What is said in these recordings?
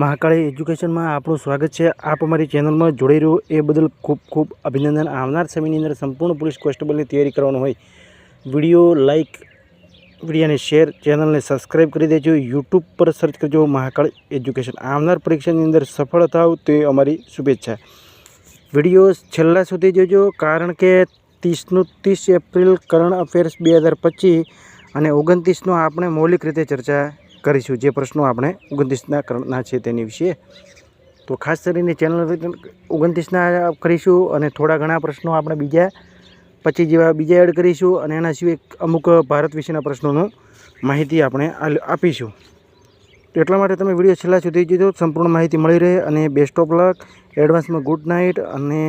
મહાકાળી એજ્યુકેશનમાં આપણું સ્વાગત છે. આપ અમારી ચેનલમાં જોડાઈ રહ્યો. એ બદલ ખૂબ ખૂબ અભિનંદન. આવનાર સમયની અંદર સંપૂર્ણ પોલીસ કોન્સ્ટેબલની તૈયારી કરવાનું હોય, વીડિયો લાઇક વિડીયોને શેર, ચેનલને સબસ્ક્રાઈબ કરી દેજો. યુટ્યુબ પર સર્ચ કરજો મહાકાળ એજ્યુકેશન. આવનાર પરીક્ષાની અંદર સફળ થાવ તે અમારી શુભેચ્છા. વીડિયો છેલ્લા સુધી જોજો, કારણ કે ત્રીસનું ત્રીસ એપ્રિલ કરંટ અફેર્સ બે અને ઓગણત્રીસનો આપણે મૌલિક રીતે ચર્ચા કરીશું જે પ્રશ્નો આપણે ઓગણત્રીસના કરંટના છે તેની વિશે. તો ખાસ કરીને ચેનલ ઓગણત્રીસના કરીશું અને થોડા ઘણા પ્રશ્નો આપણે બીજા, પચીસ જેવા બીજા એડ કરીશું અને એના સિવાય અમુક ભારત વિશેના પ્રશ્નોનું માહિતી આપણે આપીશું. એટલા માટે તમે વીડિયો છેલ્લા સુધી જોજો, સંપૂર્ણ માહિતી મળી રહે અને બેસ્ટ ઓફ લક એડવાન્સમાં ગુડ નાઇટ અને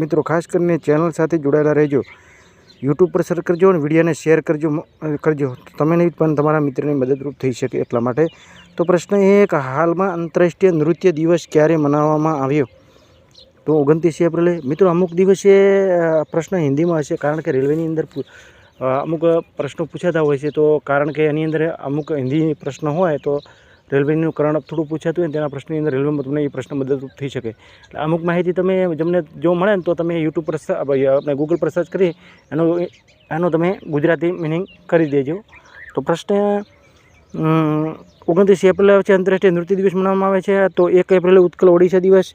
મિત્રો ખાસ કરીને ચેનલ સાથે જોડાયેલા રહેજો. યુટ્યુબ પર સર્ચ કરજો અને વિડીયોને શેર કરજો કરજો. તમે નહીં, પણ તમારા મિત્રને મદદરૂપ થઈ શકે એટલા માટે. તો પ્રશ્ન એ કે હાલમાં આંતરરાષ્ટ્રીય નૃત્ય દિવસ ક્યારે મનાવવામાં આવ્યો? તો ઓગણત્રીસ એપ્રિલે, મિત્રો, અમુક દિવસે પ્રશ્ન હિન્દીમાં હશે, કારણ કે રેલવેની અંદર અમુક પ્રશ્નો પૂછાતા હોય છે. તો કારણ કે એની અંદર અમુક હિન્દી પ્રશ્ન હોય, તો રેલવેનું કરણ થોડું પૂછાતું હોય તેના પ્રશ્નની અંદર રેલવેમાં તમને એ પ્રશ્ન મદદરૂપ થઈ શકે. એટલે અમુક માહિતી તમે તમને જો મળે ને તો તમે યુટ્યુબ પર આપણે ગૂગલ પર સર્ચ કરી, એનો એનો તમે ગુજરાતી મિનિંગ કરી દેજો. તો પ્રશ્ન ઓગણત્રીસ એપ્રિલે છે, આંતરરાષ્ટ્રીય નૃત્ય દિવસ મનાવવામાં આવે છે. તો એક એપ્રિલે ઉત્કલ ઓડિશા દિવસ,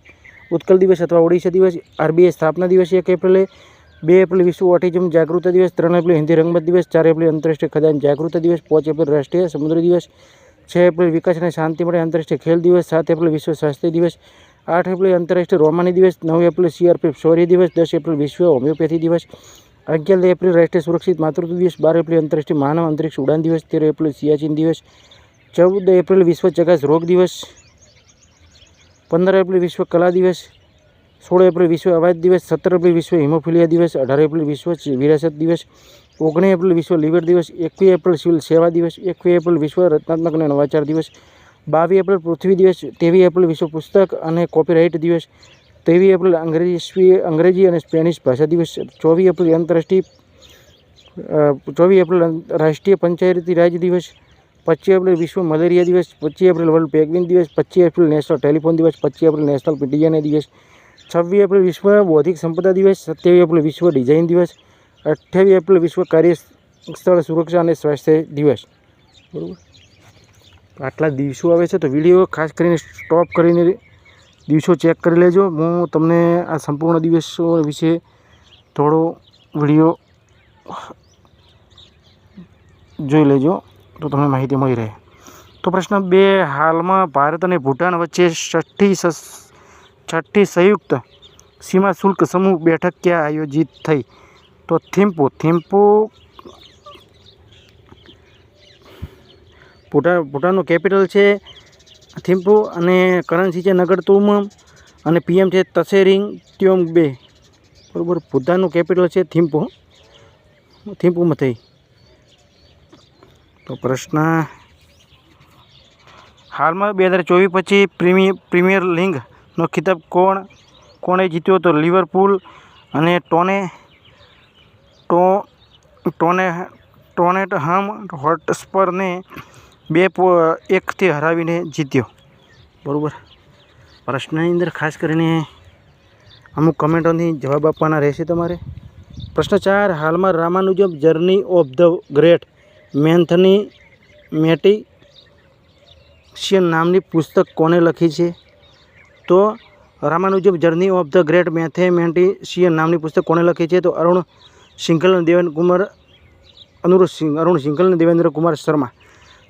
ઉત્કલ દિવસ અથવા ઓડિશા દિવસ, આરબીઆઈ સ્થાપના દિવસ એક એપ્રિલે, બે એપ્રિલ વિશ્વ ઓટિઝમ જાગૃતતા દિવસ, ત્રણ એપ્રિલ હિન્દી રંગમત દિવસ, ચાર એપ્રિલ આંતરરાષ્ટ્રીય ખદાન જાગૃતતા દિવસ, પાંચ એપ્રિલ રાષ્ટ્રીય સમુદ્ર દિવસ છ એપ્રિલ વિકાસ અને શાંતિ માટે આંતરરાષ્ટ્રીય ખેલ દિવસ, સાત એપ્રિલ વિશ્વ સ્વાસ્થ્ય દિવસ, આઠ એપ્રિલ આંતરરાષ્ટ્રીય રોમાની દિવસ, નવ એપ્રિલ સીઆરપીએફ શૌર્ય દિવસ, દસ એપ્રિલ વિશ્વ હોમિયોપેથી દિવસ, અગિયાર એપ્રિલ રાષ્ટ્રીય સુરક્ષિત માતૃત્વ દિવસ, બાર એપ્રિલ આંતરરાષ્ટ્રીય માનવ અંતરિક્ષ ઉડાન દિવસ, તેર એપ્રિલ સિયાચીન દિવસ, ચૌદ એપ્રિલ વિશ્વ ચગાસ રોગ દિવસ, પંદર એપ્રિલ વિશ્વ કલા દિવસ, સોળ એપ્રિલ વિશ્વ અવાજ દિવસ, સત્તર એપ્રિલ વિશ્વ હિમોફિલિયા દિવસ, અઢાર એપ્રિલ વિશ્વ વિરાસત દિવસ ઓગણીસ એપ્રિલ વિશ્વ લિવર દિવસ, એકવીસ એપ્રિલ સિવિલ સેવા દિવસ, એકવીસ એપ્રિલ વિશ્વ રચનાત્મક અને નવાચાર દિવસ, બાવીસ એપ્રિલ પૃથ્વી દિવસ, ત્રેવીસ એપ્રિલ વિશ્વ પુસ્તક અને કોપીરાઇટ દિવસ, ત્રેવીસ એપ્રિલ અંગ્રેજી અંગ્રેજી અને સ્પેનિશ ભાષા દિવસ, ચોવીસ એપ્રિલ આંતરરાષ્ટ્રીય ચોવીસ એપ્રિલ રાષ્ટ્રીય પંચાયતી રાજ દિવસ, પચીસ એપ્રિલ વિશ્વ મલેરિયા દિવસ, પચીસ એપ્રિલ વર્લ્ડ પેગ્વિન દિવસ, પચીસ એપ્રિલ નેશનલ ટેલિફોન દિવસ, પચીસ એપ્રિલ નેશનલ પીટીએનએ દિવસ, છવ્વીસ એપ્રિલ વિશ્વ બૌદ્ધિક સંપદા દિવસ, સત્યાવીસ એપ્રિલ વિશ્વ ડિઝાઇન દિવસ અઠ્યાવીસ એપ્રિલ વિશ્વ કાર્યસ્થળ સુરક્ષા અને સ્વાસ્થ્ય દિવસ. બરાબર? આટલા દિવસો આવે છે તો વીડિયો ખાસ કરીને સ્ટોપ કરીને દિવસો ચેક કરી લેજો. હું તમને આ સંપૂર્ણ દિવસો વિશે થોડો વીડિયો જોઈ લેજો તો તમને માહિતી મળી રહે. તો પ્રશ્ન બે, હાલમાં ભારત અને ભૂટાન વચ્ચે છઠ્ઠી છઠ્ઠી સંયુક્ત સીમા શુલ્ક સમૂહ બેઠક ક્યાં આયોજિત થઈ? તો થિમ્પુ થિમ્પુ ભૂટાન ભૂટાનનું કેપિટલ છે થિમ્પુ અને કરન્સી છે નગરતુમ અને પીએમ છે તસેરિંગ ત્યોંગ બે બરાબર, ભૂટાનનું કેપિટલ છે થિમ્પુ. થિમ્પુમાં થઈ. તો પ્રશ્ન હાલમાં બે હજાર ચોવીસ પછી પ્રીમિ, પ્રીમિયર લીગનો ખિતાબ કોણ, કોણે જીત્યો હતો લિવરપુલ અને ટોને ટો, ટોને, ટોનેટ હમ હોટસ્પરને બે એકથી હરાવીને જીત્યો. બરાબર? પ્રશ્નની અંદર ખાસ કરીને અમુક કમેન્ટોની જવાબ આપવાના રહેશે તમારે. પ્રશ્ન ચાર, હાલમાં Ramanujam journey of the great mathematician નામની પુસ્તક કોને લખી છે? તો Ramanujam journey of the great mathematician નામની પુસ્તક કોને લખી છે? તો અરુણ સિંઘલ અને દેવેન્દ્ર કુમાર અનુરૂધ સિંહ અરુણ સિંઘલ અને દેવેન્દ્ર કુમાર શર્મા.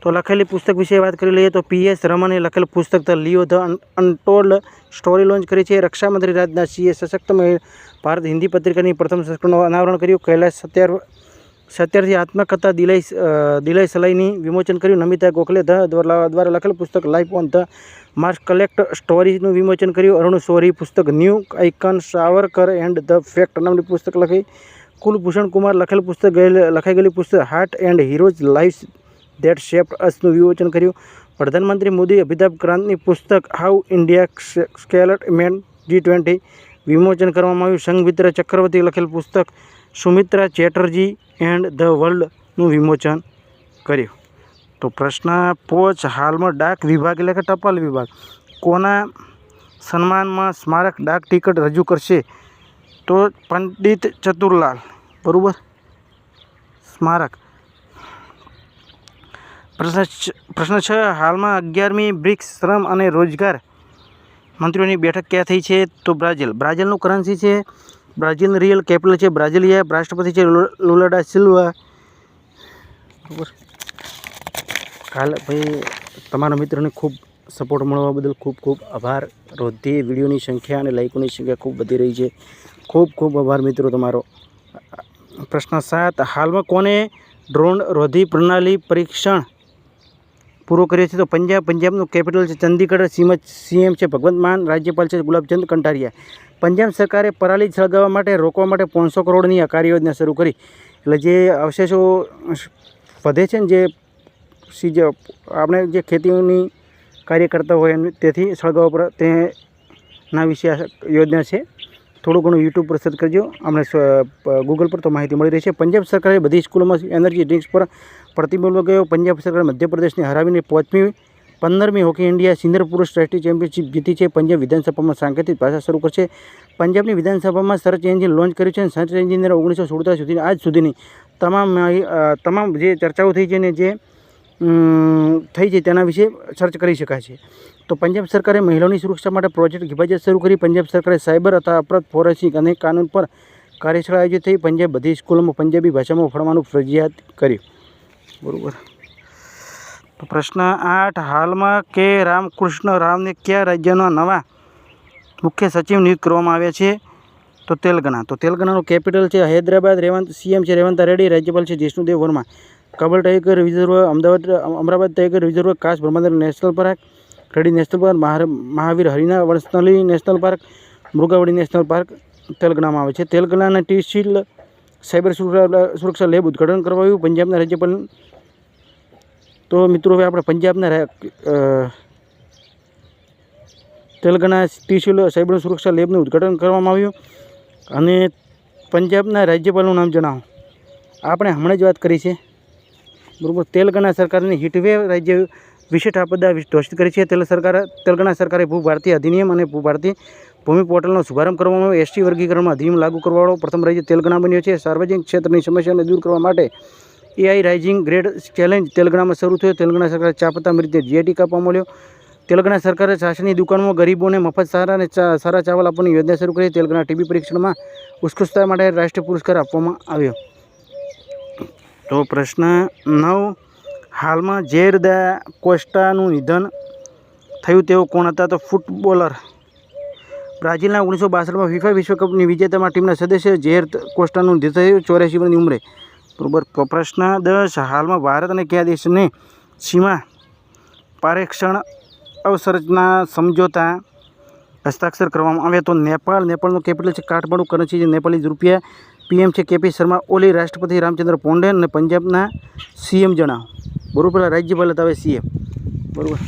તો લખેલી પુસ્તક વિશે વાત કરી લઈએ તો પીએસ રમણે લખેલ પુસ્તક the Leo the untold story launch કરી છે. રક્ષામંત્રી રાજનાથસિંહે સશક્ત ભારત હિન્દી પત્રિકાની પ્રથમ સંસ્કરણનું અનાવરણ કર્યું. કૈલાશ સત્યાર સત્યારથી આત્મકથા દિલાઈ અ, દિલાઈ સલાઈની વિમોચન કર્યું. નમિતા ગોખલે ધ દ્વારા લખેલ પુસ્તક life on the Mars collect સ્ટોરીનું વિમોચન કર્યું. અરુણ સોરી પુસ્તક new icon Savarkar and the fact નામની પુસ્તક લખી. કુલભૂષણ કુમાર લખેલ પુસ્તક લખાઈ ગયેલી પુસ્તક heart and heroes life that shaped અસનું વિમોચન કર્યું. પ્રધાનમંત્રી મોદી અભિતાભ ક્રાંતની પુસ્તક how India scaled man G twenty વિમોચન કરવામાં આવ્યું. સંઘમિત્ર ચક્રવર્તી લખેલ પુસ્તક સુમિત્રા ચેટર્જી એન્ડ ધ વર્લ્ડનું વિમોચન કર્યું. તો પ્રશ્ન પોચ, હાલમાં ડાક વિભાગ એટલે કે ટપાલ વિભાગ, કોના સન્માનમાં સ્મારક ડાક ટિકિટ રજૂ કરશે? તો પંડિત ચતુરલાલ, બરાબર? સ્મારક. પ્રશ્ન પ્રશ્ન છ, હાલમાં અગિયારમી બ્રિક્સ શ્રમ અને રોજગાર મંત્રીઓની બેઠક ક્યાં થઈ છે તો બ્રાઝિલ. બ્રાઝિલનું કરન્સી છે, બ્રાઝિલ રિયલ કેપિટલ છે, બ્રાઝિલિયા રાષ્ટ્રપતિ છે લુલ- લુલાડા સિલ્વા. બરાબર? કાલ ભાઈ, તમારા મિત્રોને ખૂબ સપોર્ટ મળવા બદલ ખૂબ ખૂબ આભાર. રોજથી વિડીયોની સંખ્યા અને લાઇકોની સંખ્યા ખૂબ વધી રહી છે. ખૂબ ખૂબ આભાર મિત્રો તમારો. પ્રશ્ન સાત, હાલમાં કોને ડ્રોન રોધી પ્રણાલી પરીક્ષણ પૂરો કર્યો છે? તો પંજાબ, પંજાબનું કેપિટલ છે ચંદીગઢ, સીમ સીએમ છે ભગવંત માન, રાજ્યપાલ છે ગુલાબચંદ કંટારિયા. પંજાબ સરકારે પરાલી સળગાવવા માટે રોકવા માટે પાંચસો કરોડની આ કાર્યયોજના શરૂ કરી. એટલે જે અવશેષો વધે છે ને જે સીજ આપણે જે ખેતીઓની કાર્ય કરતા હોય એમ તેથી સળગાવવા પર તેના વિશે યોજના છે. થોડું ઘણું યુટ્યુબ પર સર્ચ કરજો. અમને ગૂગલ પર તો માહિતી મળી રહી છે. પંજાબ સરકારે બધી સ્કૂલોમાં એનર્જી ડ્રિંક્સ પર પ્રતિબંધ ગયો પંજાબ સરકારે મધ્યપ્રદેશને હરાવીને પાંચમી, પંદરમી હોકી ઇન્ડિયા સિનિયર પુરુષ ટ્રસ્ટી ચેમ્પિયનશિપ જીતી છે. પંજાબ વિધાનસભામાં સાંકેતિક ભાષા શરૂ કરશે. પંજાબની વિધાનસભામાં સર્ચ એન્જિન લોન્ચ કર્યું છે અને સર્ચ એન્જિનને ઓગણીસો સુડતાલીસ સુધી આજ સુધીની તમામ તમામ જે ચર્ચાઓ થઈ છે ને જે થઈ છે તેના વિશે સર્ચ કરી શકાય છે. તો પંજાબ સરકારે મહિલાઓની સુરક્ષા માટે પ્રોજેક્ટ હિફાજત શરૂ કરી. પંજાબ સરકારે સાયબર અથવા અપરાધ, ફોરેન્સિક અને કાનૂન પર કાર્યશાળા આયોજિત થઈ. પંજાબ બધી સ્કૂલોમાં પંજાબી ભાષામાં ભણવાનું ફરજિયાત કર્યું. બરાબર. તો પ્રશ્ન આઠ. હાલમાં કે રામકૃષ્ણ રાવને કયા રાજ્યના નવા મુખ્ય સચિવ નિયુક્ત કરવામાં આવ્યા છે? તો તેલંગાણા. તો તેલંગાણાનું કેપિટલ છે હૈદરાબાદ. રેવંત, સીએમ છે રેવંત રેડ્ડી. રાજ્યપાલ છે Jishnudev Varma. Kawal tiger reserve Ahmedabad, Amrabad tiger reserve Kasu Brahmananda national park. Reddy national park Mahavir Harina Vanasthali national park, Mrugavani national park, તેલંગાણામાં આવે છે. તેલંગાણાના ટી શીલ સાયબર સુરક્ષા લેબ ઉદ્ઘાટન કરવાયું પંજાબના રાજ્યપાલ. તો મિત્રો, હવે આપણે પંજાબના તેલંગાણા ટી શીલ સાયબર સુરક્ષા લેબનું ઉદ્ઘાટન કરવામાં આવ્યું. અને પંજાબના રાજ્યપાલનું નામ જણાવો. આપણે હમણાં જ વાત કરી છે. બરાબર, તેલંગાણા સરકારની હીટવેવ રાજ્ય વિશેષ આપદા ઘોષિત કરી છે. તેલ સરકાર, તેલંગાણા સરકારે ભૂ ભારતીય અધિનિયમ અને ભૂ ભારતીય ભૂમિ પોર્ટલનો શુભારંભ કરવામાં આવ્યો. એસટી વર્ગીકરણમાં અધિનિયમ લાગુ કરવાવાળો પ્રથમ રાજ્ય તેલંગાણા બન્યો છે. સાર્વજનિક ક્ષેત્રની સમસ્યાને દૂર કરવા માટે એઆઈ રાઇઝિંગ ગ્રેડ ચેલેન્જ તેલંગાણામાં શરૂ થયો. તેલંગાણા સરકારે ચાપતા રીતે જીએટી જીઆઈટી કાપવા મળ્યો. તેલંગાણા સરકારે શાસનની દુકાનમાં ગરીબોને મફત સારા અને સારા ચાવલ આપવાની યોજના શરૂ કરી. તેલંગાણા ટીબી પરીક્ષણમાં ઉત્કૃષ્ટતા માટે રાષ્ટ્રીય પુરસ્કાર આપવામાં આવ્યો. તો પ્રશ્ન નવ હાલમાં જેરદા કોસ્ટાનું નિધન થયું તેઓ કોણ હતા તો ફૂટબોલર. બ્રાઝિલના ઓગણીસો બાસઠમાં ફિફા વિશ્વકપની વિજેતામાં ટીમના સદસ્ય ઝેર કોસ્ટાનું નિધન થયું, ચોર્યાસી વર્ષની ઉંમરે. બરોબર પ્રશ્ન દસ, હાલમાં ભારત અને કયા દેશને સીમા પારેક્ષણ અવસરચના સમજોતા હસ્તાક્ષર કરવામાં આવ્યા? તો નેપાળ, નેપાળનું કેપિટલ છે કાઠમાડું, કરન્સી છે નેપાળી રૂપિયા. પીએમ છે કેપી શર્મા, ઓલી રાષ્ટ્રપતિ રામચંદ્ર પોંડેન અને પંજાબના સીએમ જણાવો. બરોબર પેલા રાજ્યપાલ હતા હવે સીએમ. બરાબર.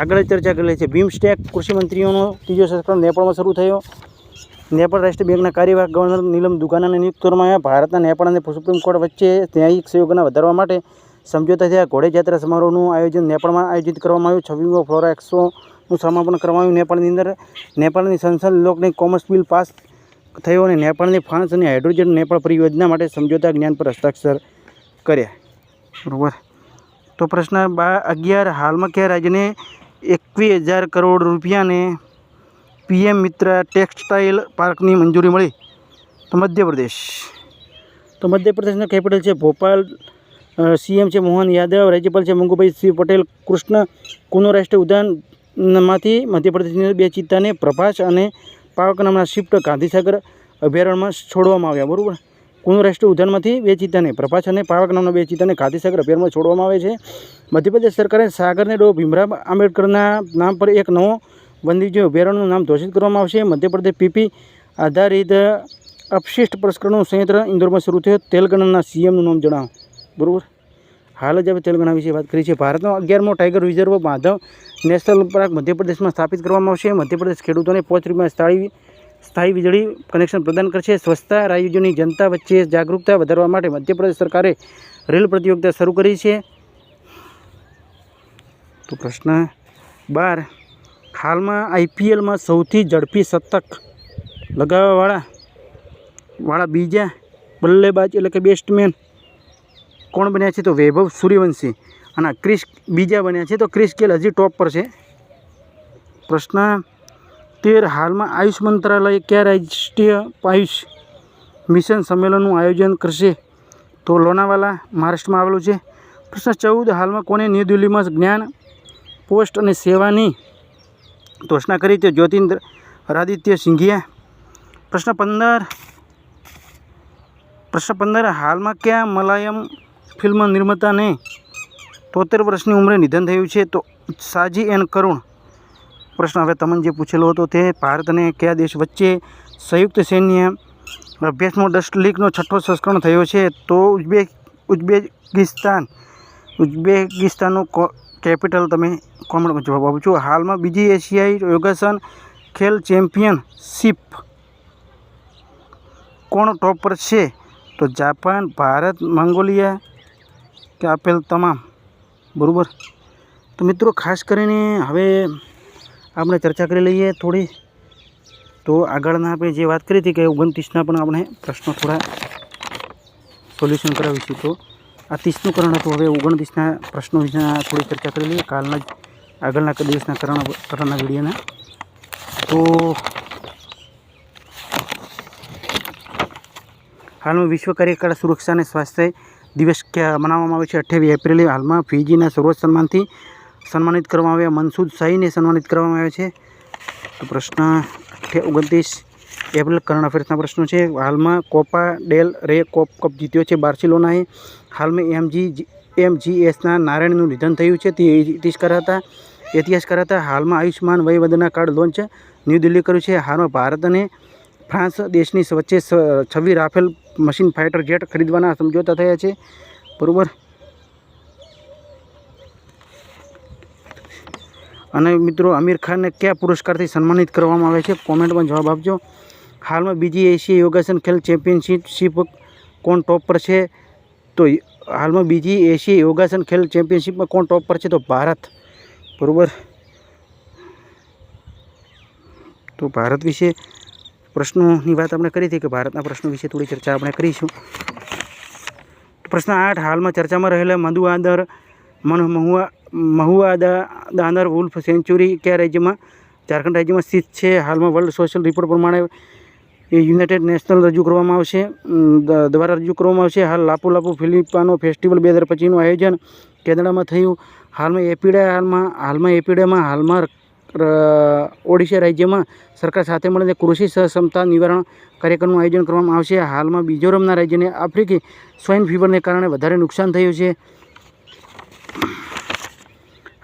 આગળ ચર્ચા કરેલી છે ભીમસ્ટેક કૃષિ મંત્રીઓનો ત્રીજો સત્કાર નેપાળમાં શરૂ થયો. નેપાળ રાષ્ટ્રીય બેંકના કાર્યવાહક ગવર્નર નીલમ દુકાનાને નિયુક્ત કરવામાં આવ્યા. ભારતના નેપાળ અને સુપ્રીમ કોર્ટ વચ્ચે ન્યાયિક સહયોગના વધારવા માટે સમજોતા થયા. ઘોડે જાત્રા સમારોહનું આયોજન નેપાળમાં આયોજિત કરવામાં આવ્યું. છવ્વીમો ફ્લોરા એક્સોનું સમાપન કરવામાં આવ્યું. નેપાળની અંદર નેપાળની સંસદ લોકને કોમર્સ બિલ પાસ થયો અને નેપાળની ફ્રાન્સ અને હાઇડ્રોજન નેપાળ પરિયોજના માટે સમજોતા જ્ઞાન પર હસ્તાક્ષર કર્યા. બરાબર. તો પ્રશ્ન બા અગિયાર, હાલમાં કયા રાજ્યને એકવીસ હજાર કરોડ રૂપિયાને પીએમ મિત્ર ટેક્સટાઇલ પાર્કની મંજૂરી મળી? તો મધ્યપ્રદેશ. તો મધ્યપ્રદેશના કેપિટલ છે ભોપાલ. સીએમ છે મોહન યાદવ, રાજ્યપાલ છે મંગુભાઈ સિંહ પટેલ, કૃષ્ણ કુનો રાષ્ટ્રીય ઉદ્યાનમાંથી મધ્યપ્રદેશની બે ચિત્તાને પ્રભાસ અને પાવક નામના શિફ્ટ ગાંધીસાગર અભયારણ્યમાં છોડવામાં આવ્યા, બરાબર? કુનો રાષ્ટ્રીય ઉદ્યાનમાંથી બે ચિત્તાને, પ્રભાસ અને પાવક નામના બે ચિત્તાને ગાંધીસાગર અભયારણ્યમાં છોડવામાં આવે છે. મધ્યપ્રદેશ સરકારે સાગરને ડો ભીમરાવ આંબેડકરના નામ પર એક નવો વન્યજીવ અભયારણ્યનું નામ ઘોષિત કરવામાં આવશે. મધ્યપ્રદેશ પીપી આધારિત અપશિષ્ટ પ્રસ્કરણનું સંયંત્ર ઇન્દોરમાં શરૂ થયો. તેલંગાણાના સીએમનું નામ જણાવો. બરાબર? હાલ જ આપણે તેલંગાણા વિશે વાત કરી છે. ભારતનો અગિયારમો tiger reserve Madhav national park મધ્યપ્રદેશમાં સ્થાપિત કરવામાં આવશે. મધ્યપ્રદેશ ખેડૂતોને પોચ રૂપિયા સ્થાયી સ્થાયી વીજળી કનેક્શન પ્રદાન કરશે. સ્વચ્છતા રાજ્યોની જનતા વચ્ચે જાગૃતતા વધારવા માટે મધ્યપ્રદેશ સરકારે રેલ પ્રતિયોગિતા શરૂ કરી છે. તો પ્રશ્ન બાર. હાલમાં આઈપીએલમાં સૌથી ઝડપી શતક લગાવવાવાળા વાળા બીજા બલ્લેબાજ એટલે કે બેસ્ટમેન કોણ બન્યા છે? તો વૈભવ સૂર્યવંશી અને ક્રિસ બીજા બન્યા છે. તો ક્રિસ ગેલ હજી ટોપ પર છે. પ્રશ્ન તેર હાલમાં આયુષ મંત્રાલય કયા રાષ્ટ્રીય આયુષ મિશન સંમેલનનું આયોજન કરશે. તો લોનાવાલા મહારાષ્ટ્રમાં આવેલું છે. પ્રશ્ન ચૌદ, હાલમાં કોને ન્યૂ દિલ્હીમાં જ્ઞાન પોસ્ટ અને સેવાની ઘોષણા કરી તે જ્યોતિન્દ્ર આદિત્ય સિંઘિયા? પ્રશ્ન પંદર પ્રશ્ન પંદર, હાલમાં કયા મલાયમ ફિલ્મ નિર્માતાને તોતેર વર્ષની ઉંમરે નિધન થયું છે? તો સાજી એન કરુણ પ્રશ્ન હવે તમને જે પૂછેલો હતો તે ભારત અને કયા દેશ વચ્ચે સંયુક્ત સૈન્ય અભ્યાસમાં ડસ્ટ લીગનો છઠ્ઠો સંસ્કરણ થયો છે, તો ઉઝબેક ઉઝબેકિસ્તાન, ઉઝબેકિસ્તાનનું કેપિટલ તમે કોમેન્ટમાં જવાબ આપો છો. હાલમાં બીજી એશિયાઈ યોગાસન ખેલ ચેમ્પિયનશિપ કોણ ટોપ પર છે? તો જાપાન, ભારત, મંગોલિયા કે આપેલ તમામ? બરાબર? તો મિત્રો, ખાસ કરીને હવે આપણે ચર્ચા કરી લઈએ થોડી. તો આગળના આપણે જે વાત કરી હતી કે ઓગણત્રીસના પણ આપણે પ્રશ્નો થોડા સોલ્યુશન કરાવીશું. તો આ ત્રીસનું કરણ હતું. હવે ઓગણત્રીસના પ્રશ્નો વિશે થોડી ચર્ચા કરી લઈએ. કાલના આગળના દિવસના કરણ કરણના વિડીયોના. તો હાલમાં વિશ્વ કાર્યકાળ સુરક્ષા અને સ્વાસ્થ્ય દિવસ મનાવવામાં આવે છે? અઠ્યાવીસ એપ્રિલે હાલમાં ફીજીના સર્વોચ્ચ સન્માનથી સન્માનિત કરવામાં આવ્યા. મનસૂદ શાહીને સન્માનિત કરવામાં આવ્યા છે. તો પ્રશ્ન ઓગણત્રીસ. એપ્રિલ કરંટ અફેર્સના પ્રશ્નો છે. હાલમાં કોપા ડેલ રે કોપ કપ જીત્યો છે બાર્સિલોનાએ. હાલમાં એમજી એમજીએસના નારાયણનું નિધન થયું છે. તે ઇતિહાસકાર હતા ઇતિહાસકાર હતા હાલમાં Ayushman Vayvandana card launch new Delhi કર્યું છે. હાલમાં ભારત અને ફ્રાન્સ દેશની વચ્ચે છવ્વીસ રાફેલ મશીન ફાઇટર જેટ ખરીદવાના સમજોતા થયા છે. બરાબર? અને મિત્રો આમિર ખાનને કયા પુરસ્કારથી સન્માનિત કરવામાં આવે છે? કોમેન્ટમાં જવાબ આપજો. હાલમાં બીજી એશિયા યોગાસન ખેલ ચેમ્પિયનશિપ કોણ ટોપ પર છે? તો હાલમાં બીજી એશિયા યોગાસન ખેલ ચેમ્પિયનશિપમાં કોણ ટોપ પર છે? તો ભારત. બરાબર? તો ભારત વિશે પ્રશ્નોની વાત આપણે કરી હતી કે ભારતના પ્રશ્નો વિશે થોડી ચર્ચા આપણે કરીશું. પ્રશ્ન આઠ, હાલમાં ચર્ચામાં રહેલા મધુ આદર મન મહુઆ દાદર વુલ્ફ સેન્ચુરી કયા રાજ્યમાં? ઝારખંડ રાજ્યમાં સ્થિત છે. હાલમાં વર્લ્ડ સોશિયલ રિપોર્ટ પ્રમાણે એ યુનાઇટેડ નેશનલ રજૂ કરવામાં આવશે. દ્વારા રજૂ કરવામાં આવશે. હાલ લાપુ લાપુ ફિલિપાનો ફેસ્ટિવલ બે હજાર પચીસનું આયોજન કેનેડામાં થયું. હાલમાં એપીડા, હાલમાં હાલમાં એપીડામાં, હાલમાં ઓડિશા રાજ્યમાં સરકાર સાથે મળીને કૃષિ સહક્ષમતા નિવારણ કાર્યક્રમનું આયોજન કરવામાં આવશે. હાલમાં મિઝોરમના રાજ્યને આફ્રિકી સ્વાઇન ફીવરને કારણે વધારે નુકસાન થયું છે.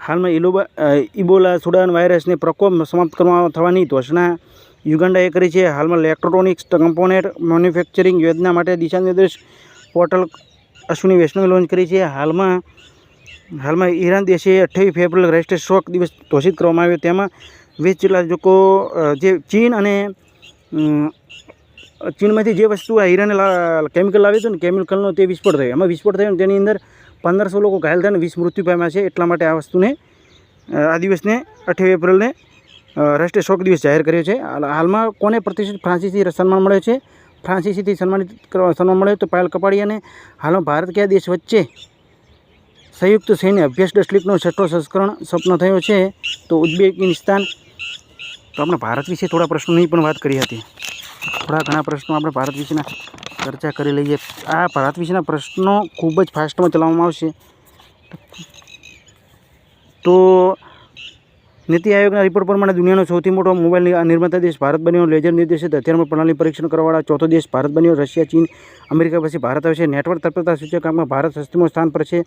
હાલમાં ઇલોબા ઇબોલા સુડાન વાયરસને પ્રકોપ સમાપ્ત કરવા થવાની ઘોષણા યુગાન્ડાએ કરી છે. હાલમાં ઇલેક્ટ્રોનિક્સ કમ્પોનેન્ટ મેન્યુફેક્ચરિંગ યોજના માટે દિશાનિર્દેશ પોર્ટલ અશ્વિની વૈષ્ણવે લોન્ચ કરી છે. હાલમાં હાલમાં ઈરાન દેશે અઠ્યાવીસ ફેબ્રુઆરી રાષ્ટ્રીય શોક દિવસ ઘોષિત કરવામાં આવ્યો. તેમાં વીસ જેટલા લોકો જે ચીન અને ચીનમાંથી જે વસ્તુ આ હીરાને કેમિકલ લાવ્યું હતું ને, કેમિકલનો તે વિસ્ફોટ થયો. એમાં વિસ્ફોટ થયો તેની અંદર પંદરસો લોકો ઘાયલ થયા અને વીસ મૃત્યુ પામ્યા છે. એટલા માટે આ વસ્તુને આ દિવસને અઠ્યાવીસ એપ્રિલને રાષ્ટ્રીય શોક દિવસ જાહેર કર્યો છે. હાલમાં કોને પ્રતિષ્ઠિત ફ્રાન્સીસથી સન્માન મળે છે? ફ્રાન્સિસીથી સન્માનિત સન્માન મળે તો પાયલ કપાડિયાને હાલમાં ભારત કયા દેશ વચ્ચે સંયુક્ત સૈન્ય અભ્યાસ ડસ્ટલીકનો છઠ્ઠો સંસ્કરણ સપનો થયો છે તો ઉઝબેકિસ્તાન? તો આપણે ભારત વિશે થોડા પ્રશ્નોની પણ વાત કરી હતી. થોડા ઘણા પ્રશ્નો આપણે ભારત વિશેના ચર્ચા કરી લઈએ. આ ભારત વિશેના પ્રશ્નો ખૂબ જ ફાસ્ટમાં ચલાવવામાં આવશે. તો નીતિ આયોગના રિપોર્ટ પ્રમાણે દુનિયાનો સૌથી મોટો મોબાઈલ નિર્માતા દેશ ભારત બન્યો. લેઝર નિર્દેશિત હથિયારમાં પ્રણાલી પરીક્ષણ કરવાવાળા ચોથો દેશ ભારત બન્યો. રશિયા, ચીન, અમેરિકા પછી ભારત આવશે. નેટવર્ક તત્પરતા સૂચકાંકમાં ભારત સસ્તીમાં સ્થાન પર છે.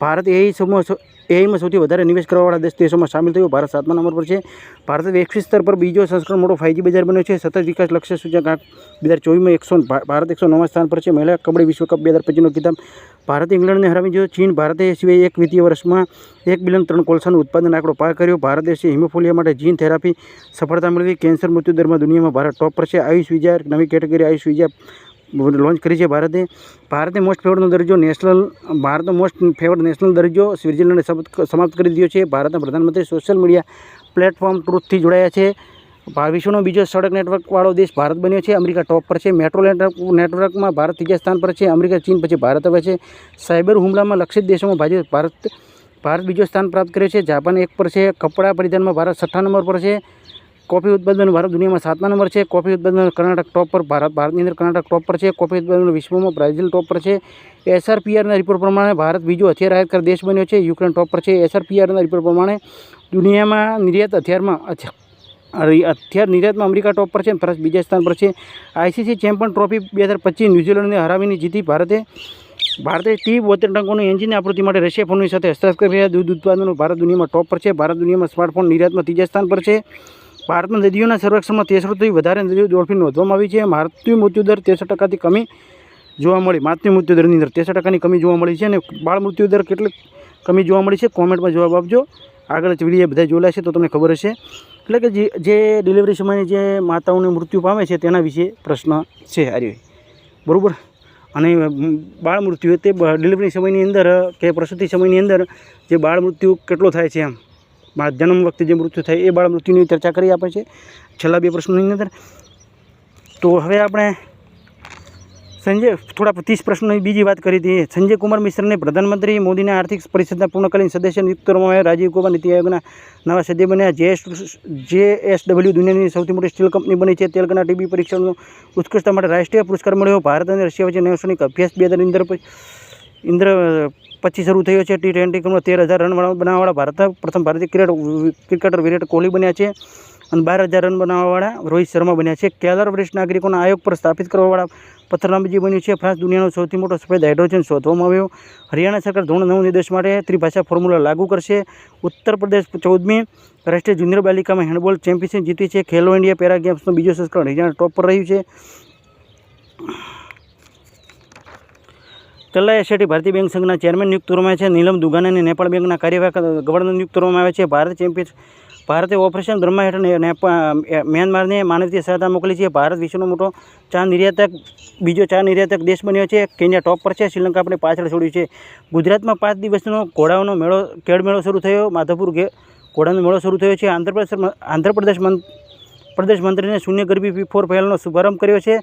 ભારત એઆઈ સમૂહ એઆઈમાં સૌથી વધારે નિવેશ કરવાવાળા દસ દેશોમાં સામેલ થયો. ભારત સાતમા નંબર પર છે. ભારત વૈશ્વિક સ્તર પર બીજો સંસ્કરણ મોટો ફાઇવજી બજાર બન્યો છે. સતત વિકાસ લક્ષ્ય સૂચકાંક બે હજાર ચોવીસમાં એકસો ભારત એકસો નવા સ્થાન પર છે. મહિલા કબડ્ડી વિશ્વકપ બે હજાર પચીસનો ખિતાબ ભારતે ઇંગ્લેન્ડને હરાવી જો ચીન ભારતે સિવાય એક વિત્તીય વર્ષમાં એક બિલિયન ત્રણ કોલસાનું ઉત્પાદન આંકડો પાર કર્યો. ભારત દેશે હિમોફોલિયા માટે જીન થેરાપી સફળતા મેળવી. કેન્સર મૃત્યુદરમાં દુનિયામાં ભારત ટોપ પર છે. આયુષ વિજા નવી કેટેગરી આયુષ વિજા લોન્ચ કરી છે ભારતે. ભારતે મોસ્ટ ફેવરનો દરજ્જો નેશનલ ભારતનો મોસ્ટ ફેવર નેશનલ દરજ્જો સ્વિટ્ઝરલેન્ડે સમાપ્ત કરી દીધો છે. ભારતના પ્રધાનમંત્રી સોશિયલ મીડિયા પ્લેટફોર્મ ટ્રુથથી જોડાયા છે. વિશ્વનો બીજો સડક નેટવર્કવાળો દેશ ભારત બન્યો છે. અમેરિકા ટોપ પર છે. મેટ્રો નેટવર્ક નેટવર્કમાં ભારત ત્રીજા સ્થાન પર છે. અમેરિકા ચીન પછી ભારત હવે છે. સાયબર હુમલામાં લક્ષિત દેશોમાં ભાજપ ભારત ભારત બીજો સ્થાન પ્રાપ્ત કર્યો છે. જાપાન એક પર છે. કપડાં પરિધાનમાં ભારત છઠ્ઠા નંબર પર છે. કોફી ઉત્પાદન ભારત દુનિયામાં સાતમા નંબર છે. કોફી ઉત્પાદન કર્ણાટક ટોપ પર ભારત, ભારતની અંદર કર્ણાટક ટોપ પર છે. કોફી ઉત્પાદન વિશ્વમાં બ્રાઝિલ ટોપ પર છે. એસઆરપીઆરના રિપોર્ટ પ્રમાણે ભારત બીજો હથિયાર આયાતકાર દેશ બન્યો છે. યુક્રેન ટોપ પર છે. એસઆરપીઆરના રિપોર્ટ પ્રમાણે દુનિયામાં નિર્યાત હથિયારમાં હથિયાર નિર્યાતમાં અમેરિકા ટોપ પર છે અને ફ્રાન્સ બીજા સ્થાન પર છે. આઈસીસી ચેમ્પિયન ટ્રોફી બે હજાર પચીસ ન્યૂઝીલેન્ડને હરાવીને જીતી ભારતે. ભારતે ટી બોતેર ટંકોની એન્જિન આપૃતિ માટે રશિયા ફોનની સાથે હસ્તાક્ષર કર્યા. દૂધ ઉત્પાદનો ભારત દુનિયામાં ટોપ પર છે. ભારત દુનિયામાં સ્માર્ટફોન નિર્યાતમાં ત્રીજા સ્થાન પર છે. ભારતમાં નદીઓના સર્વેક્ષણમાં તેસરોથી વધારે નદીઓ ડોલ્ફિન નોંધવામાં આવી છે. મૃત્યુ મૃત્યુદર તેસઠ ટકાથી કમી જોવા મળી. માતૃ મૃત્યુદરની અંદર તેસઠ ટકાની કમી જોવા મળી છે અને બાળ મૃત્યુદર કેટલી કમી જોવા મળી છે? કોમેન્ટમાં જવાબ આપજો. આગળ વીડિયો બધા જોયેલા છે તો તમને ખબર હશે. એટલે કે જે ડિલિવરી સમયે જે માતાઓને મૃત્યુ પામે છે તેના વિશે પ્રશ્ન છે આર્ય બરાબર? અને બાળ મૃત્યુ તે ડિલિવરી સમયની અંદર, કે પ્રસૂતિ સમયની અંદર જે બાળ મૃત્યુ કેટલો થાય છે એમ. જન્મ વખતે જે મૃત્યુ થાય એ બાળ મૃત્યુની ચર્ચા કરી આપે છે છેલ્લા બે પ્રશ્નોની અંદર. તો હવે આપણે સંજય, થોડા ત્રીસ પ્રશ્નોની બીજી વાત કરી હતી સંજય કુમાર મિશ્રને પ્રધાનમંત્રી મોદીના આર્થિક પરિષદના પૂર્ણકાલીન સદસ્ય નિયુક્ત કરવામાં આવ્યા. રાજીવ કુમાર નીતિ આયોગના નવા સભ્ય બન્યા. જે જે એસ ડબલ્યુ દુનિયાની સૌથી મોટી સ્ટીલ કંપની બની છે. તેલંગાના ટીબી પરીક્ષણનો ઉત્કૃષ્ટતા માટે રાષ્ટ્રીય પુરસ્કાર મળ્યો. ભારત અને રશિયા વચ્ચે નવસૈનિક અભ્યાસ બે હજાર ઇન્દ્ર ઇન્દ્ર પછી શરૂ થયો છે. ટી ટ્વેન્ટી ક્રિકેટમાં તેર હજાર રન બનાવવાવાળા ભારત પ્રથમ ભારતીય ક્રિકેટ ક્રિકેટર વિરાટ કોહલી બન્યા છે. અને બાર હજાર રન બનાવવાવાળા રોહિત શર્મા બન્યા છે. કેલર વરિષ્ઠ નાગરિકોના આયોગ પર સ્થાપિત કરવાવાળા પથ્થરનામજી બન્યું છે. ફ્રાન્સ દુનિયાનો સૌથી મોટો સફેદ હાઇડ્રોજન શોધવામાં આવ્યો. હરિયાણા સરકાર ધોરણ નવ નિર્દેશ માટે ત્રિભાષા ફોર્મ્યુલા લાગુ કરશે. ઉત્તર પ્રદેશ ચૌદમી રાષ્ટ્રીય જુનિયર બાલિકામાં હેન્ડબોલ ચેમ્પિયનશિપ જીતી છે. ખેલો ઇન્ડિયા પેરા ગેમ્સનો બીજો સંસ્કરણ હરિયાણા ટોપ પર રહ્યું છે. કલ્લા એસેટી ભારતીય બેંક સંઘના ચેરમેન નિયુક્ત કરવામાં આવ્યા છે. નીલમ દુગાનાને નેપાળ બેંકના કાર્યવાહક ગવર્નર નિયુક્ત કરવામાં આવ્યા છે. ભારત ચેમ્પિયન ભારતે ઓપરેશન બ્રહ્મા હેઠળ મ્યાનમારને માનવીય સહાયતા મોકલી છે. ભારત વિશ્વનો મોટો ચા નિર્યાતક, બીજો ચા નિર્યાતક દેશ બન્યો છે. કેન્યા ટોપ પર છે. શ્રીલંકા આપણે પાછળ છોડ્યું છે. ગુજરાતમાં પાંચ દિવસનો ઘોડાઓનો મેળો કેળ મેળો શરૂ થયો. માધવપુર ઘોડાનો મેળો શરૂ થયો છે. આંધ્રપ્રદેશ આંધ્રપ્રદેશ પ્રદેશ મંત્રીને શૂન્ય ગરબી પી ફોર પહેલનો શુભારંભ કર્યો છે.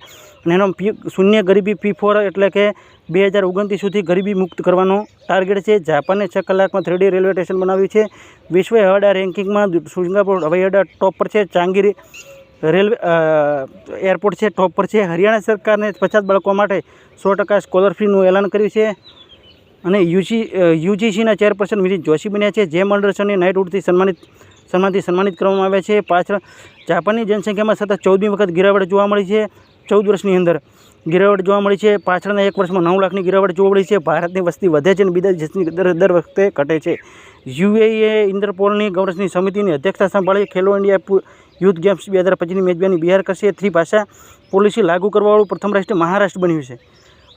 અને એનો પી શૂન્ય ગરીબી પી ફોર એટલે કે બે હજાર ઓગણત્રીસ સુધી ગરીબી મુક્ત કરવાનો ટાર્ગેટ છે. જાપાને છ કલાકમાં થ્રીડી રેલવે સ્ટેશન બનાવ્યું છે. વિશ્વ હવાડા રેન્કિંગમાં સિંગાપોર હવાઈ અડ્ડા ટોપ પર છે. ચાંગીરી રેલવે એરપોર્ટ છે, ટોપ પર છે. હરિયાણા સરકારને પચાસ બાળકો માટે સો ટકા સ્કોલરશીપનું એલાન કર્યું છે. અને યુજી યુજીસીના ચેરપર્સન વિજિત જોશી બન્યા છે. જેમ અંડરસનને ઉડથી સન્માનિત, સન્માનથી સન્માનિત કરવામાં આવ્યા છે. પાછળ જાપાનની જનસંખ્યામાં સતત ચૌદમી વખત ગિરાવટ જોવા મળી છે. ચૌદ વર્ષની અંદર ગિરાવટ જોવા મળી છે. પાછળના એક વર્ષમાં નવ લાખની ગિરાવટ જોવા મળી છે. ભારતની વસ્તી વધે છે અને બીજા દેશની દર દર વખતે ઘટે છે. યુએઈએ ઇન્ટરપોલની ગવર્નર્સની સમિતિની અધ્યક્ષતા સંભાળી ખેલો ઇન્ડિયા યુથ ગેમ્સ બે હજાર પચીસની મેજબાની બિહાર કરશે. થ્રી ભાષા પોલિસી લાગુ કરવાવાળું પ્રથમ રાષ્ટ્ર મહારાષ્ટ્ર બન્યું છે.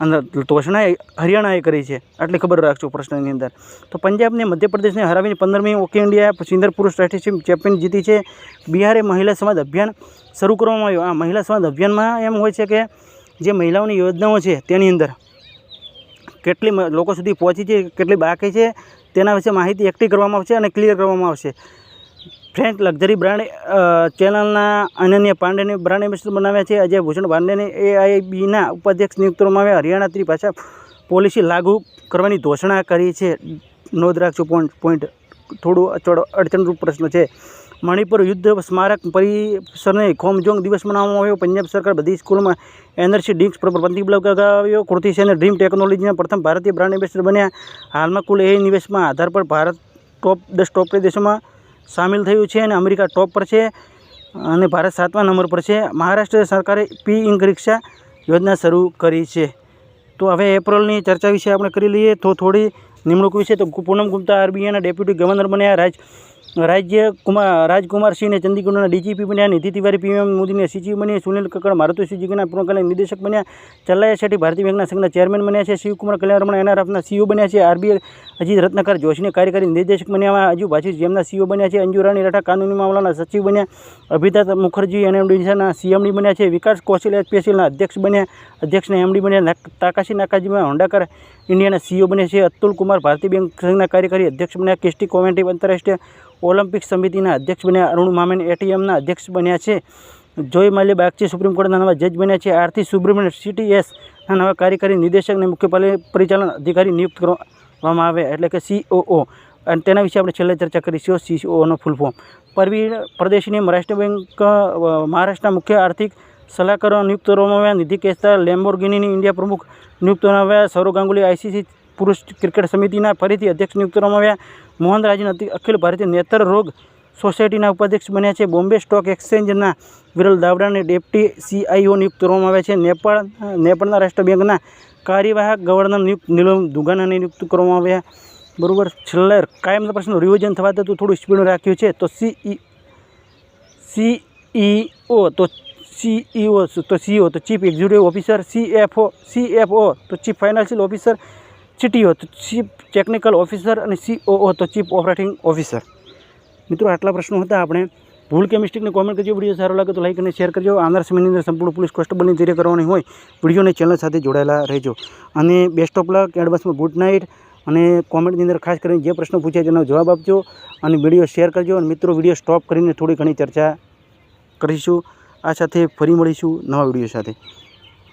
અને તોષણાએ હરિયાણાએ કરી છે. આટલી ખબર રાખજો પ્રશ્નની અંદર. તો પંજાબને મધ્યપ્રદેશને હરાવીને પંદરમી ઓકે ઇન્ડિયા સિંદર પુરુષ રાષ્ટ્રીય ચેમ્પિયન જીતી છે. બિહારે મહિલા સમાજ અભિયાન શરૂ કરવામાં આવ્યું. આ મહિલા સ્વાદ અભિયાનમાં એમ હોય છે કે જે મહિલાઓની યોજનાઓ છે તેની અંદર કેટલી લોકો સુધી પહોંચી છે, કેટલી બાકી છે, તેના વિશે માહિતી એકઠી કરવામાં આવશે અને ક્લિયર કરવામાં આવશે. ફ્રેન્ચ લક્ઝરી બ્રાન્ડ ચેનલના અનન્ય પાંડેને બ્રાન્ડ એમ્બેસેડર બનાવ્યા છે. અજય ભૂષણ પાંડેને એઆઈબીના ઉપાધ્યક્ષ નિયુક્ત કરવામાં આવ્યા. હરિયાણા ત્રિભાષા પોલિસી લાગુ કરવાની ઘોષણા કરી છે. નોંધ રાખજો પોઈન્ટ પોઈન્ટ થોડું અચળ, અડચણરૂપ પ્રશ્ન છે. મણિપુર યુદ્ધ સ્મારક પરિસરને ખોમજોંગ દિવસ મનાવવામાં આવ્યો. પંજાબ સરકાર બધી સ્કૂલમાં એનર્જી ડ્રિંક્સ પર પ્રતિબંધ લગાવ્યો. કૃતિ સેને ડ્રીમ ટેકનોલોજીના પ્રથમ ભારતીય બ્રાન્ડ એમ્બેસેડર બન્યા. હાલમાં કુલ એ નિવેશમાં આધાર પર ભારત ટોપ, દસ ટોપ દેશોમાં સામેલ થયું છે અને અમેરિકા ટોપ પર છે અને ભારત સાતમા નંબર પર છે. મહારાષ્ટ્ર સરકારે પી ઇંક રિક્ષા યોજના શરૂ કરી છે. તો હવે એપ્રિલની ચર્ચા વિશે આપણે કરી લઈએ. તો થોડી નિમણૂક વિશે તો પૂનમ ગુપ્તા, આરબીઆઈના ડેપ્યુટી ગવર્નર બન્યા. રાજ રાજ્ય કુમાર રાજકુમારસિંહને ચંદીગઢના ડીજીપી બન્યા નીતિ તિવારી, પીએમ મોદીને સીજી બની સુનિલ કક્કડ, મારુતિ સુઝુકીના પૂર્ણકાલીન નિદેશક બન્યા. ચલ્લાયા શેઠી ભારતીય બેંકના સંઘના ચેરમેન બન્યા છે. શિવકુમાર કલ્યાણ રમણ એનઆરએફના સીઓ બન્યા છે. આરબીઆઈ અજીત રત્નાકર જોશીને કાર્યકારી નિદેશક બન્યા. અજુ ભાષી જેમના સીઓ બન્યા છે. અંજુ રાણી રાઠા કાનૂની મામલાના સચિવ બન્યા. અભિતા મુખર્જી એનએમડીના સીએમડી બન્યા છે. વિકાસ કૌશલ એચપીએસએલના અધ્યક્ષ બન્યા. અધ્યક્ષના એમડી બન્યા. તાકાશી નાકાજીમાં હોન્ડાકર ઇન્ડિયાના સીઓ બન્યા છે. અતુલ કુમાર, ભારતીય બેંક સંઘના કાર્યકારી અધ્યક્ષ બન્યા. કેસ્ટી કોમેન્ટી આંતરરાષ્ટ્રીય ઓલિમ્પિક સમિતિના અધ્યક્ષ બન્યા અરુણ મામેન એટીએમના અધ્યક્ષ બન્યા છે. જોય માલ્ય બાગચી સુપ્રીમ કોર્ટના નવા જજ બન્યા છે. આરતી સુબ્રમણ્ય સીટીએસના નવા કાર્યકારી નિદેશક અને મુખ્ય પરિચાલન અધિકારી નિયુક્ત કરવામાં આવે એટલે કે સીઓઓ. અને તેના વિશે આપણે છેલ્લે ચર્ચા કરીશું. સીઓનો ફૂલ ફોર્મ. પરવીન પ્રદેશની મહારાષ્ટ્ર બેંક મહારાષ્ટ્રના મુખ્ય આર્થિક સલાહકારો નિયુક્ત કરવામાં આવ્યા. નિધિ કેસતા લેમ્બોર્ગિનીની ઇન્ડિયા પ્રમુખ નિયુક્ત કરવામાં આવ્યા. સૌરવ ગાંગુલી આઈસીસી પુરુષ ક્રિકેટ સમિતિના ફરીથી અધ્યક્ષ નિયુક્ત કરવામાં આવ્યા. મોહન રાજન અતિ- અખિલ ભારતીય નેત્ર રોગ સોસાયટીના ઉપાધ્યક્ષ બન્યા છે. બોમ્બે સ્ટોક એક્સચેન્જના વિરલ દાવડાને ડેપ્ટી સીઆઈઓ નિયુક્ત કરવામાં આવ્યા છે. નેપાળ, નેપાળના રાષ્ટ્ર બેંકના કાર્યવાહક ગવર્નર નિયુક્ત નીલમ દુગાનાને નિયુક્ત કરવામાં આવ્યા. બરોબર, છેલ્લે કાયમના પ્રશ્નનું રિવિઝન થવા તો થોડું સ્પીડ રાખ્યું છે. તો સીઈ, સીઈઓ, તો સીઈઓ, તો સીઓ તો chief executive officer, CFO CFO, તો ચીફ ફાઇનાન્શિયલ ઓફિસર CTO તો ચીફ ટેકનિકલ ઓફિસર અને સીઓઓ, તો ચીફ ઓપરેટિંગ ઓફિસર. મિત્રો, આટલા પ્રશ્નો હતા. આપણે ભૂલ કે મિસ્ટેકને કોમેન્ટ કરજો, વીડિયો સારો લાગે તો લાઈક અને શેર કરજો. આવનાર સમયની અંદર સંપૂર્ણ પોલીસ કોન્સ્ટેબલની તૈયારી કરવાની હોય, વિડીયોને ચેનલ સાથે જોડાયેલા રહેજો. અને બેસ્ટ ઓફ લક એડવાન્સમાં ગુડ નાઇટ અને કોમેન્ટની અંદર ખાસ કરીને જે પ્રશ્નો પૂછ્યા તેનો જવાબ આપજો. અને વીડિયો શેર કરજો. અને મિત્રો, વીડિયો સ્ટોપ કરીને થોડી ઘણી ચર્ચા કરીશું. આ સાથે ફરી મળીશું નવા વીડિયો સાથે.